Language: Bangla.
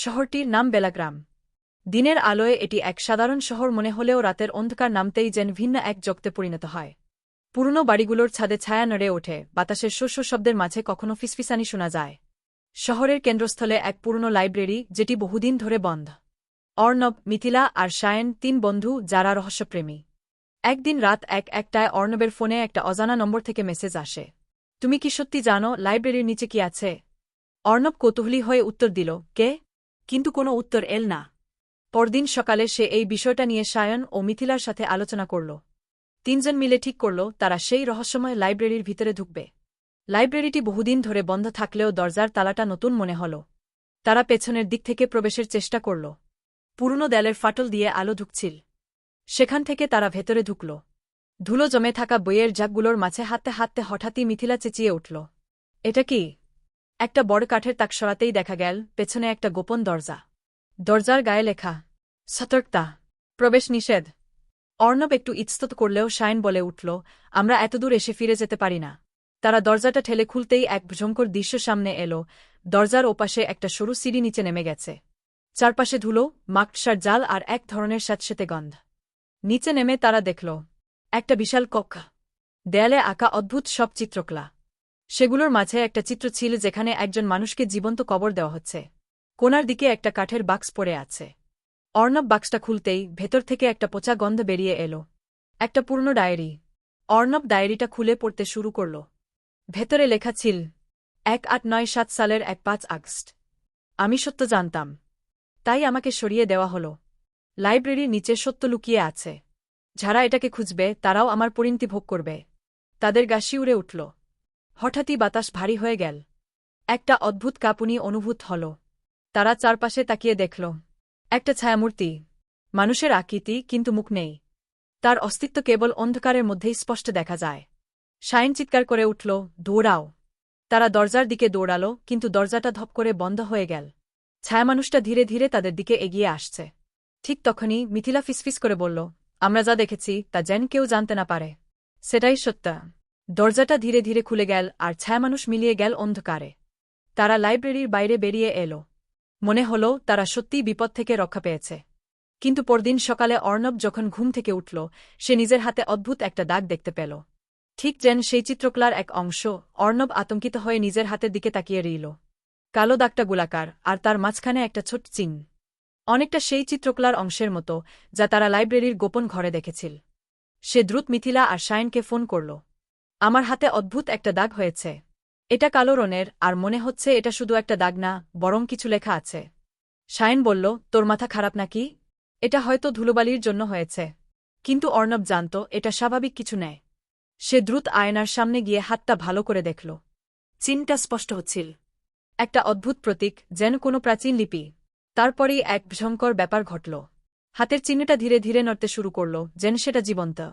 শহরটির নাম বেলাগ্রাম। দিনের আলোয় এটি এক সাধারণ শহর মনে হলেও রাতের অন্ধকার নামতেই যেন ভিন্ন এক জগতে পরিণত হয়। পুরনো বাড়িগুলোর ছাদে ছায়া নড়ে ওঠে, বাতাসের শস্য শব্দের মাঝে কখনো ফিসফিসানি শোনা যায়। শহরের কেন্দ্রস্থলে এক পুরনো লাইব্রেরি, যেটি বহুদিন ধরে বন্ধ। অর্ণব, মিথিলা আর সায়ন, তিন বন্ধু, যারা রহস্যপ্রেমী। একদিন রাত এক একটায় অর্ণবের ফোনে একটা অজানা নম্বর থেকে মেসেজ আসে। তুমি কি সত্যি জানো, লাইব্রেরির নিচে কি আছে? অর্ণব কৌতূহলী হয়ে উত্তর দিল, কে? কিন্তু কোনো উত্তর এল না। পরদিন সকালে সে এই বিষয়টা নিয়ে সায়ন ও মিথিলার সাথে আলোচনা করল। তিনজন মিলে ঠিক করল, তারা সেই রহস্যময় লাইব্রেরির ভিতরে ঢুকবে। লাইব্রেরিটি বহুদিন ধরে বন্ধ থাকলেও দরজার তালাটা নতুন মনে হল। তারা পেছনের দিক থেকে প্রবেশের চেষ্টা করল। পুরনো দেয়ালের ফাটল দিয়ে আলো ঢুকছিল। সেখান থেকে তারা ভেতরে ঢুকল। ধুলো জমে থাকা বইয়ের জাগগুলোর মাঝে হাততে হাততে হঠাৎই মিথিলা চেঁচিয়ে উঠল। এটা কি? একটা বড় কাঠের তাক সরাতেই দেখা গেল, পেছনে একটা গোপন দরজা। দরজার গায়ে লেখা, সতর্কতা, প্রবেশ নিষেধ। অর্ণব একটু ইতস্তত করলেও শাইন বলে উঠল, আমরা এতদূর এসে ফিরে যেতে পারি না। তারা দরজাটা ঠেলে খুলতেই এক ভয়ঙ্কর দৃশ্য সামনে এলো, দরজার ওপাশে একটা সরু সিঁড়ি নিচে নেমে গেছে। চারপাশে ধুলো মাকসার জাল আর এক ধরনের স্যাঁতসেতে গন্ধ। নিচে নেমে তারা দেখল, একটা বিশাল কক্ষ। দেয়ালে আঁকা অদ্ভুত সব চিত্রকলা। সেগুলোর মাঝে একটা চিত্র ছিল যেখানে একজন মানুষকে জীবন্ত কবর দেওয়া হচ্ছে। কোনার দিকে একটা কাঠের বাক্স পড়ে আছে। অর্ণব বাক্সটা খুলতেই ভেতর থেকে একটা পচা গন্ধ বেরিয়ে এলো। একটা পূর্ণ ডায়েরি। অর্ণব ডায়েরিটা খুলে পড়তে শুরু করল। ভেতরে লেখা ছিল, এক আট নয় সাত সালের এক পাঁচ আগস্ট। আমি সত্য জানতাম। তাই আমাকে সরিয়ে দেওয়া হল। লাইব্রেরির নিচে সত্য লুকিয়ে আছে। যারা এটাকে খুঁজবে, তারাও আমার পরিণতি ভোগ করবে। তাদের গাছি উড়ে উঠল। হঠাৎই বাতাস ভারী হয়ে গেল। একটা অদ্ভুত কাঁপুনি অনুভূত হল। তারা চারপাশে তাকিয়ে দেখল। একটা ছায়ামূর্তি। মানুষের আকৃতি, কিন্তু মুখ নেই। তার অস্তিত্ব কেবল অন্ধকারের মধ্যেই স্পষ্ট দেখা যায়। শাইন চিৎকার করে উঠল, দৌড়াও। তারা দরজার দিকে দৌড়াল, কিন্তু দরজাটা ধপ করে বন্ধ হয়ে গেল। ছায়ামানুষটা ধীরে ধীরে তাদের দিকে এগিয়ে আসছে। ঠিক তখনই মিথিলা ফিসফিস করে বলল, আমরা যা দেখেছি, তা যেন কেউ জানতে না পারে। সেটাই সত্য। দরজাটা ধীরে ধীরে খুলে গেল আর ছায়ামানুষ মিলিয়ে গেল অন্ধকারে। তারা লাইব্রেরির বাইরে বেরিয়ে এলো। মনে হল তারা সত্যিই বিপদ থেকে রক্ষা পেয়েছে। কিন্তু পরদিন সকালে অর্ণব যখন ঘুম থেকে উঠল, সে নিজের হাতে অদ্ভুত একটা দাগ দেখতে পেল। ঠিক যেন সেই চিত্রকলার এক অংশ অর্ণব আতঙ্কিত হয়ে নিজের হাতের দিকে তাকিয়ে রইল। কালো দাগটা গোলাকার আর তার মাঝখানে একটা ছোট চিন অনেকটা সেই চিত্রকলার অংশের মতো, যা তারা লাইব্রেরির গোপন ঘরে দেখেছিল। সে দ্রুত মিথিলা আর শায়নকে ফোন করল। আমার হাতে অদ্ভুত একটা দাগ হয়েছে। এটা কালো রনের আর মনে হচ্ছে এটা শুধু একটা দাগ না, বরং কিছু লেখা আছে। শায়েন বলল, তোর মাথা খারাপ নাকি? এটা হয়তো ধুলোবালির জন্য হয়েছে। কিন্তু অর্ণব জানত, এটা স্বাভাবিক কিছু নেয়। সে দ্রুত আয়নার সামনে গিয়ে হাতটা ভালো করে দেখল। চিনটা স্পষ্ট হচ্ছিল। একটা অদ্ভুত প্রতীক, যেন কোনো প্রাচীন লিপি। তারপরেই এক ভয়ঙ্কর ব্যাপার ঘটল। হাতের চিহ্নটা ধীরে ধীরে নড়তে শুরু করল, যেন সেটা জীবন্ত।